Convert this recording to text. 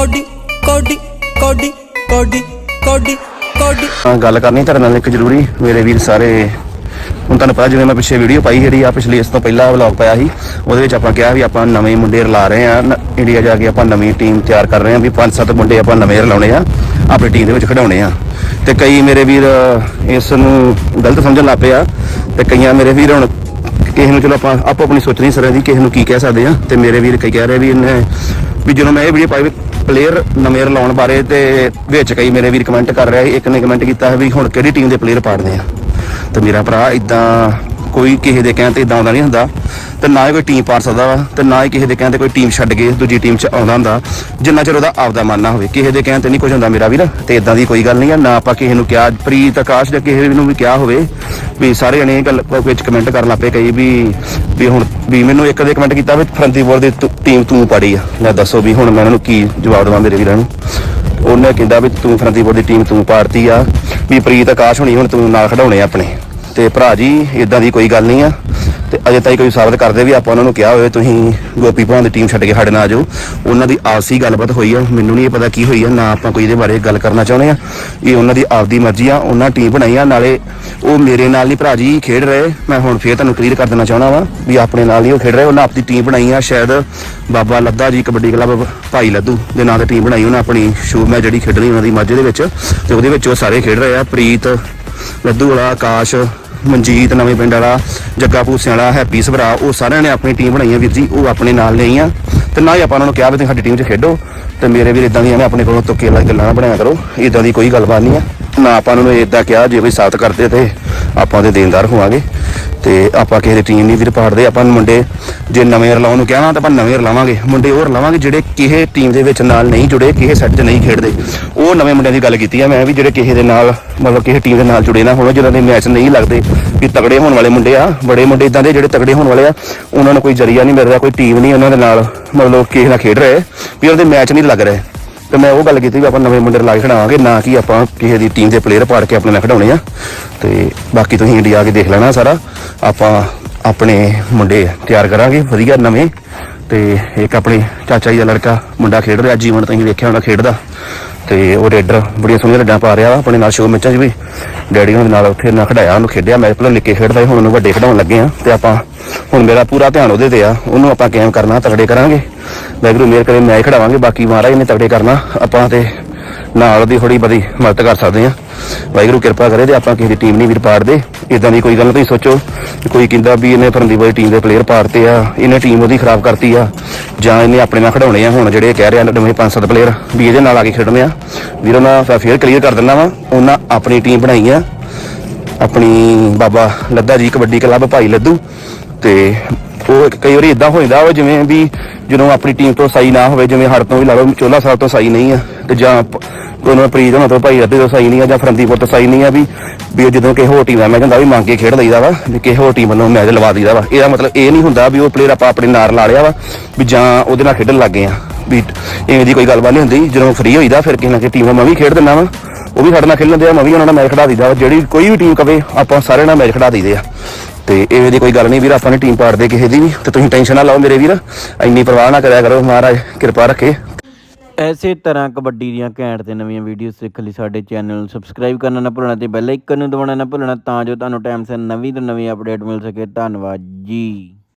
Cody ਕੋਡੀ ਕੋਡੀ ਕੋਡੀ ਕੋਡੀ ਕੋਡੀ। ਗੱਲ ਕਰਨੀ ਤੁਹਾਡੇ ਨਾਲ ਇੱਕ ਜ਼ਰੂਰੀ, ਮੇਰੇ ਵੀਰ ਸਾਰੇ। ਹੁਣ ਤੁਹਾਨੂੰ ਪਤਾ ਜਿਵੇਂ ਮੈਂ ਪਿੱਛੇ ਵੀਡੀਓ ਪਾਈ ਜਿਹੜੀ ਆ, ਪਿਛਲੇ ਇਸ ਤੋਂ ਪਹਿਲਾਂ ਵਲੌਗ ਪਾਇਆ ਸੀ, ਉਹਦੇ ਵਿੱਚ ਆਪਾਂ ਕਿਹਾ ਵੀ ਆਪਾਂ ਨਵੇਂ ਮੁੰਡੇ ਰਲਾ ਰਹੇ ਆ ਇੰਡੀਆ ਜਾ ਕੇ ਆਪਾਂ ਨਵੀਂ ਟੀਮ ਤਿਆਰ ਕਰ ਰਹੇ ਆ ਵੀ ਪੰਜ ਸੱਤ ਮੁੰਡੇ ਆਪਾਂ ਨਵੇਂ ਰਲਾਉਣੇ ਆ, ਆਪਣੀ ਟੀਮ ਦੇ ਵਿੱਚ ਖਿਡਾਉਣੇ ਆ। ਤੇ ਕਈ ਮੇਰੇ ਵੀਰ ਇਸ ਨੂੰ ਗਲਤ ਸਮਝਣ ਲੱਗ ਪਏ ਆ, ਤੇ ਕਈਆਂ ਮੇਰੇ ਵੀਰ ਹੁਣ ਕਿਸੇ ਨੂੰ ਚਲੋ ਆਪਾਂ ਆਪੋ ਆਪਣੀ ਸੋਚ ਨਹੀਂ ਸਕਦੀ ਕਿਸੇ ਨੂੰ ਕੀ ਕਹਿ ਸਕਦੇ ਆ, ਤੇ ਮੇਰੇ ਵੀਰ ਕਈ ਕਹਿ ਰਹੇ ਵੀ ਇਹਨੇ ਵੀ ਜਦੋਂ ਮੈਂ ਇਹ ਵੀਡੀਓ ਪਾਈ ਪਲੇਅਰ ਨਵੇਂ ਲਾਉਣ ਬਾਰੇ ਤੇ ਵਿੱਚ ਕਈ ਮੇਰੇ ਵੀਰ ਕਮੈਂਟ ਕਰ ਰਿਹਾ ਸੀ, ਇੱਕ ਨੇ ਕਮੈਂਟ ਕੀਤਾ ਵੀ ਹੁਣ ਕਿਹੜੀ ਟੀਮ ਦੇ ਪਲੇਅਰ ਪਾੜਦੇ ਆ? ਤੇ ਮੇਰਾ ਭਰਾ ਇਦਾਂ ਕੋਈ ਕਿਸੇ ਦੇ ਕਹਿਣ ਤੇ ਇਦਾਂ ਆਉਂਦਾ ਨਹੀਂ ਹੁੰਦਾ ਤੇ ਨਾ ਹੀ ਕੋਈ ਟੀਮ ਪਾਰ ਸਕਦਾ ਵਾ ਤੇ ਨਾ ਹੀ ਕਿਸੇ ਦੇ ਕਹਿਣ ਤੇ ਕੋਈ ਟੀਮ ਛੱਡ ਕੇ ਦੂਜੀ ਟੀਮ 'ਚ ਆਉਂਦਾ ਹੁੰਦਾ। ਜਿੰਨਾ ਚਿਰ ਉਹਦਾ ਆਪਦਾ ਮਨ ਨਾ ਹੋਵੇ, ਕਿਸੇ ਦੇ ਕਹਿਣ ਤੇ ਨਹੀਂ ਕੁਝ ਹੁੰਦਾ ਮੇਰਾ ਵੀਰ ਤੇ ਇਦਾਂ ਦੀ ਕੋਈ ਗੱਲ ਨਹੀਂ ਆ, ਨਾ ਆਪਾਂ ਕਿਸੇ ਨੂੰ ਕਿਹਾ, ਪ੍ਰੀਤ, ਆਕਾਸ਼ ਜਾਂ ਕਿਸੇ ਨੂੰ ਵੀ ਕਿਹਾ ਹੋਵੇ ਵੀ ਸਾਰੇ ਜਣੇ ਇਹ ਗੱਲ ਵਿੱਚ ਕਮੈਂਟ ਕਰਨ ਲੱਪੇ ਕਈ ਵੀ ਵੀ ਹੁਣ, ਵੀ ਮੈਨੂੰ ਇੱਕ ਦੇ ਕਮੈਂਟ ਕੀਤਾ ਵੀ ਫਰੰਤੀਪੁਰ ਦੀ ਟੀਮ ਤੂੰ ਪਾੜੀ ਆ। ਲੈ ਦੱਸੋ ਵੀ ਹੁਣ ਮੈਂ ਉਹਨਾਂ ਨੂੰ ਕੀ ਜਵਾਬ ਦੇਵਾਂ ਮੇਰੇ ਵੀਰਾਂ ਨੂੰ। ਉਹਨੇ ਕਹਿੰਦਾ ਵੀ ਤੂੰ ਫਰੰਤੀਪੁਰ ਦੀ ਟੀਮ ਤੂੰ ਪਾੜਤੀ ਆ, ਵੀ ਪ੍ਰੀਤ, ਆਕਾਸ਼ ਹੋਣੀ ਹੁਣ ਤੂੰ ਨਾਲ ਖਡਾਉਣੇ ਆ ਆਪਣੇ। ਤੇ ਭਰਾ ਜੀ ਇਦਾਂ ਦੀ ਕੋਈ ਗੱਲ ਨਹੀਂ ਆ। ਤੇ ਅਜੇ ਤਾਈ ਕੋਈ ਸਾਬਤ ਕਰਦੇ ਵੀ ਆਪਾਂ ਉਹਨਾਂ ਨੂੰ ਕਿਹਾ ਹੋਵੇ, ਤੁਸੀਂ ਗੋਪੀ ਭਾਂ ਦੀ ਟੀਮ ਛੱਡ ਕੇ ਸਾਡੇ ਨਾਲ ਆ ਜਾਓ। ਉਹਨਾਂ ਦੀ ਆਪਸੀ ਗੱਲਬਾਤ ਹੋਈ ਆ, ਮੈਨੂੰ ਨਹੀਂ ਇਹ ਪਤਾ ਕੀ ਹੋਈ ਆ, ਨਾ ਆਪਾਂ ਕੋਈ ਇਹਦੇ ਬਾਰੇ ਗੱਲ ਕਰਨਾ ਚਾਹੁੰਦੇ ਆ। ਇਹ ਉਹਨਾਂ ਦੀ ਆਪਦੀ ਮਰਜ਼ੀ ਆ, ਉਹਨਾਂ ਟੀਮ ਬਣਾਈ ਆ, ਨਾਲੇ ਉਹ ਮੇਰੇ ਨਾਲ ਨਹੀਂ ਭਰਾ ਜੀ ਖੇਡ ਰਹੇ। ਮੈਂ ਹੁਣ ਫੇਰ ਤੁਹਾਨੂੰ ਕਲੀਅਰ ਕਰ ਦੇਣਾ ਚਾਹੁੰਦਾ ਵਾਂ ਵੀ ਆਪਣੇ ਨਾਲ ਹੀ ਉਹ ਖੇਡ ਰਹੇ। ਉਹਨਾਂ ਆਪਦੀ ਟੀਮ ਬਣਾਈ ਆ, ਸ਼ਾਇਦ ਬਾਬਾ ਲੱਦਾ ਜੀ, ਕਬੱਡੀ ਕਲੱਬ ਭਾਈ ਲੱਦੂ ਦੇ ਨਾਂ ਤੇ ਟੀਮ ਬਣਾਈ, ਉਹਨਾਂ ਆਪਣੀ ਸ਼ੂ ਮੈਂ ਜਿਹੜੀ ਖੇਡਣੀ ਉਹਨਾਂ ਦੀ ਮਾਝੇ ਦੇ ਵਿੱਚ, ਤੇ ਉਹਦੇ ਵਿੱਚ ਉਹ ਸਾਰੇ ਖੇਡ ਰਹੇ ਆ। ਪ੍ਰੀਤ ਲੱਦੂ ਵਾਲਾ, ਆਕਾਸ਼, ਮਨਜੀਤ ਨਵੇਂ ਪਿੰਡ ਵਾਲਾ, ਜੱਗਾ ਭੂਸਿਆਂ ਵਾਲਾ, ਹੈਪੀ ਸਭਰਾ, ਉਹ ਸਾਰਿਆਂ ਨੇ ਆਪਣੀ ਟੀਮ ਬਣਾਈ ਆ ਵੀਰ ਜੀ, ਉਹ ਆਪਣੇ ਨਾਲ ਲਈ ਆ। ਤੇ ਨਾ ਹੀ ਆਪਾਂ ਉਹਨਾਂ ਨੂੰ ਕਿਹਾ ਵੀ ਤੁਸੀਂ ਸਾਡੀ ਟੀਮ 'ਚ ਖੇਡੋ, ਤੇ ਮੇਰੇ ਵੀਰ ਇਦਾਂ ਦੀਆਂ ਮੈਂ ਆਪਣੇ ਕੋਲੋਂ ਤੁੱਕੇ ਵਾਲੀ ਗੱਲਾਂ ਨਾ ਬਣਾਇਆ ਕਰੋ ਇਦਾਂ ਦੀ ਕੋਈ ਗੱਲਬਾਤ ਨਹੀਂ ਆ। ਨਾ ਆਪਾਂ ਉਹਨਾਂ ਨੂੰ ਇਦਾਂ ਕਿਹਾ, ਜੇ ਕੋਈ ਸਾਥ ਕਰਦੇ ਤੇ ਆਪਾਂ ਉਹਦੇ ਦੇਣਦਾਰ ਹੋਵਾਂਗੇ। ਤੇ ਆਪਾਂ ਕਿਸੇ ਦੀ ਟੀਮ ਨਹੀਂ ਵੀਰ ਪਾੜਦੇ। ਆਪਾਂ ਮੁੰਡੇ ਜੇ ਨਵੇਂ ਰਲਾਉਣ ਨੂੰ ਕਹਿਣਾ ਤਾਂ ਆਪਾਂ ਨਵੇਂ ਰਲਾਵਾਂਗੇ ਮੁੰਡੇ ਹੋਰ ਰਲਾਵਾਂਗੇ ਜਿਹੜੇ ਕਿਸੇ ਟੀਮ ਦੇ ਵਿੱਚ ਨਾਲ ਨਹੀਂ ਜੁੜੇ, ਕਿਸੇ ਸੈੱਟ 'ਚ ਨਹੀਂ ਖੇਡਦੇ। ਉਹ ਨਵੇਂ ਮੁੰਡਿਆਂ ਦੀ ਗੱਲ ਕੀਤੀ ਆ ਮੈਂ ਵੀ, ਜਿਹੜੇ ਕਿਸੇ ਦੇ ਨਾਲ, ਮਤਲਬ ਕਿਸੇ ਟੀਮ ਦੇ ਨਾਲ ਜੁੜੇ ਨਾ ਹੋਣ ਜਿਹਨਾਂ ਦੇ ਮੈਚ ਨਹੀਂ ਲੱਗਦੇ। ਵੀ ਤਗੜੇ ਹੋਣ ਵਾਲੇ ਮੁੰਡੇ ਆ, ਬੜੇ ਮੁੰਡੇ ਇਦਾਂ ਦੇ ਜਿਹੜੇ ਤਗੜੇ ਹੋਣ ਵਾਲੇ ਆ, ਉਹਨਾਂ ਨੂੰ ਕੋਈ ਜਰੀਆ ਨਹੀਂ ਮਿਲ ਰਿਹਾ ਕੋਈ ਟੀਮ ਨਹੀਂ ਉਹਨਾਂ ਦੇ ਨਾਲ, ਮਤਲਬ ਕਿਸੇ ਨਾਲ ਖੇਡ ਰਹੇ, ਵੀ ਉਹਦੇ ਮੈਚ ਨਹੀਂ ਲੱਗ ਰਹੇ। ਤੇ ਮੈਂ ਉਹ ਗੱਲ ਕੀਤੀ ਵੀ ਆਪਾਂ ਨਵੇਂ ਮੁੰਡੇ ਲਾ ਕੇ ਖੜਾਵਾਂਗੇ, ਨਾ ਕਿ ਆਪਾਂ ਕਿਸੇ ਦੀ ਟੀਮ ਦੇ ਪਲੇਅਰ ਪਾੜ ਕੇ ਆਪਣੇ ਨਾਲ ਖਿਡਾਉਣੇ ਆ। ਤੇ ਬਾਕੀ ਤੁਸੀਂ ਇੰਡੀਆ ਆ ਕੇ ਦੇਖ ਲੈਣਾ ਸਾਰਾ। ਆਪਾਂ ਆਪਣੇ ਮੁੰਡੇ ਤਿਆਰ ਕਰਾਂਗੇ, ਵਧੀਆ ਨਵੇਂ। ਤੇ ਇੱਕ ਆਪਣੇ ਚਾਚਾ ਜੀ ਦਾ ਲੜਕਾ ਮੁੰਡਾ ਖੇਡ ਰਿਹਾ, ਜੀਵਨ ਤੁਸੀਂ ਵੇਖਿਆ ਹੋਣਾ ਖੇਡਦਾ। ਤੇ ਉਹ ਰੇਡਰ ਬੜੀਆਂ ਸੋਹਣੀਆਂ ਲੱਡਾਂ ਪਾ ਰਿਹਾ ਆਪਣੇ ਨਾਲ ਸ਼ੋਅ ਮੈਚਾਂ 'ਚ ਵੀ। ਡੈਡੀ ਉਹਨਾਂ ਦੇ ਨਾਲ ਉੱਥੇ ਨਾ ਖੜਾਇਆ ਉਹਨੂੰ ਖੇਡਿਆ ਮੈਂ ਪਹਿਲਾਂ ਨਿੱਕੇ ਖੇਡਦਾ ਸੀ, ਹੁਣ ਉਹਨੂੰ ਵੱਡੇ ਖਿਡਾਉਣ ਲੱਗੇ ਆ। ਤੇ ਆਪਾਂ ਹੁਣ ਮੇਰਾ ਪੂਰਾ ਧਿਆਨ ਉਹਦੇ ਤੇ ਆ, ਉਹਨੂੰ ਆਪਾਂ ਕੈਮ ਕਰਨਾ, ਤਗੜੇ ਕਰਾਂਗੇ। ਵੈਗਰੂ ਮੇਰ ਕਰੇ ਮੈਚ ਖੜਾਵਾਂਗੇ ਬਾਕੀ ਮਹਾਰਾਜ ਨੇ ਤਗੜੇ ਕਰਨਾ, ਆਪਾਂ ਤੇ ਨਾਲ ਉਹਦੀ ਥੋੜੀ ਬੜੀ ਮਦਦ ਕਰ ਸਕਦੇ ਆ ਵਾਹਿਗੁਰੂ ਕਿਰਪਾ ਕਰੇ ਤੇ ਆਪਾਂ ਕਿਸੇ ਦੀ ਟੀਮ ਨਹੀਂ ਵੀਰ ਪਾੜਦੇ ਇਦਾਂ ਦੀ ਕੋਈ ਗੱਲ ਤੁਸੀਂ ਸੋਚੋ ਕੋਈ ਕਹਿੰਦਾ ਵੀ ਇਹਨੇ ਫਰੰਦੀ ਵਾਲੀ ਟੀਮ ਦੇ ਪਲੇਅਰ ਪਾੜਤੇ ਆ, ਇਹਨੇ ਟੀਮ ਉਹਦੀ ਖਰਾਬ ਕਰਤੀ ਆ, ਜਾਂ ਇਹਨੇ ਆਪਣੇ ਨਾਲ ਖੜਾਉਣੇ ਆ। ਹੁਣ ਜਿਹੜੇ ਕਹਿ ਰਹੇ ਆ ਨਵੇਂ ਪੰਜ ਸੱਤ ਪਲੇਅਰ ਵੀ ਇਹਦੇ ਨਾਲ ਆ ਕੇ ਖੇਡਣੇ ਆ। ਵੀਰ ਉਹਨਾਂ ਫੇਰ ਕਲੀਅਰ ਕਰ ਦਿੰਦਾ ਵਾ, ਉਹਨਾਂ ਆਪਣੀ ਟੀਮ ਬਣਾਈ ਆ। ਆਪਣੀ ਬਾਬਾ ਲੱਦਾ ਜੀ ਕਬੱਡੀ ਕਲੱਬ, ਭਾਈ ਲੱਦੂ ਤੇ ਉਹ ਕਈ ਵਾਰੀ ਇਦਾਂ ਹੋ ਜਾਂਦਾ ਵਾ ਜਿਵੇਂ ਵੀ ਜਦੋਂ ਆਪਣੀ ਟੀਮ ਤੋਂ ਸਹੀ ਨਾ ਹੋਵੇ, ਜਿਵੇਂ ਹੜ ਤੋਂ ਵੀ ਲਾ ਲਓ ਚੋਲਾ ਸਾਹਿਬ ਤੋਂ ਸਹੀ ਨਹੀਂ ਆ, ਤੇ ਜਾਂ ਪ- ਪ੍ਰੀਤ ਹੋਣਾ ਤੋਂ ਭਾਈ ਅੱਧੇ ਤੋਂ ਸਹੀ ਨਹੀਂ ਆ, ਜਾਂ ਫਰੰਦੀਪੁਰ ਤੋਂ ਸਹੀ ਨਹੀਂ ਆ ਵੀ ਵੀ ਜਦੋਂ ਕਿਸੇ ਹੋਰ ਟੀਮ ਦਾ ਮੈਚ ਹੁੰਦਾ, ਵੀ ਮੰਗ ਕੇ ਖੇਡ ਲਈਦਾ ਵਾ, ਵੀ ਕਿਸੇ ਹੋਰ ਟੀਮ ਵੱਲੋਂ ਮੈਚ ਲਵਾ ਦਈਦਾ ਵਾ। ਇਹਦਾ ਮਤਲਬ ਇਹ ਨਹੀਂ ਹੁੰਦਾ ਵੀ ਉਹ ਪਲੇਅਰ ਆਪਾਂ ਆਪਣੇ ਨਾਲ ਲਾ ਲਿਆ ਵਾ, ਵੀ ਜਾਂ ਉਹਦੇ ਨਾਲ ਖੇਡਣ ਲੱਗ ਗਏ ਆ। ਵੀ ਇਵੇਂ ਦੀ ਕੋਈ ਗੱਲਬਾਤ ਨਹੀਂ ਹੁੰਦੀ, ਜਦੋਂ ਫ੍ਰੀ ਹੋਈਦਾ ਫਿਰ ਕਿਸੇ ਨਾ ਕਿਸੇ ਟੀਮ ਨਾਲ ਮੈਂ ਵੀ ਖੇਡ ਦਿੰਦਾ ਵਾ, ਉਹ ਵੀ ਸਾਡੇ ਨਾਲ ਖੇਡਣ ਦੇ ਆ, ਮੈਂ ਵੀ ਉਹਨਾਂ ਨਾਲ ਮੈਚ ਖੜਾ ਦਈਦਾ ਵਾ। ਜਿਹੜੀ ਕੋਈ ਵੀ ਟੀਮ ਕਵੇ, ਆਪਾਂ ਸਾਰਿਆਂ ਨਾਲ ਮੈਚ ਖੜਾ ਦਈਦੇ ਆ। ਤੇ ਐਵੇਂ ਦੀ ਕੋਈ ਗੱਲ ਨਹੀਂ ਵੀਰ, ਆਪਾਂ ਨੇ ਟੀਮ ਪਾੜਦੇ ਕਿਸੇ ਦੀ ਵੀ, ਤੇ ਤੁਸੀਂ ਟੈਨਸ਼ਨ ਨਾ ਲਓ ਮੇਰੇ ਵੀਰ। ਇੰਨੀ ਪਰਵਾਹ ਨਾ ਕਰਿਆ ਕਰੋ, ਮਹਾਰਾਜ ਕਿਰਪਾ ਰੱਖੇ। ਐਸੇ ਤਰ੍ਹਾਂ ਕਬੱਡੀ ਦੀਆਂ ਘੈਂਟ ਤੇ ਨਵੀਆਂ ਵੀਡੀਓਜ਼ ਸਿੱਖ ਲਈ ਸਾਡੇ ਚੈਨਲ ਨੂੰ ਸਬਸਕ੍ਰਾਈਬ ਕਰਨਾ ਨਾ ਭੁੱਲਣਾ ਤੇ ਬੈਲ ਆਈਕਨ ਨੂੰ ਦਬਾਉਣਾ ਨਾ ਭੁੱਲਣਾ, ਤਾਂ ਜੋ ਤੁਹਾਨੂੰ ਟਾਈਮ ਸਿਰ ਨਵੀਂ ਤੋਂ ਨਵੀਂ ਅਪਡੇਟ ਮਿਲ ਸਕੇ। ਧੰਨਵਾਦ ਜੀ।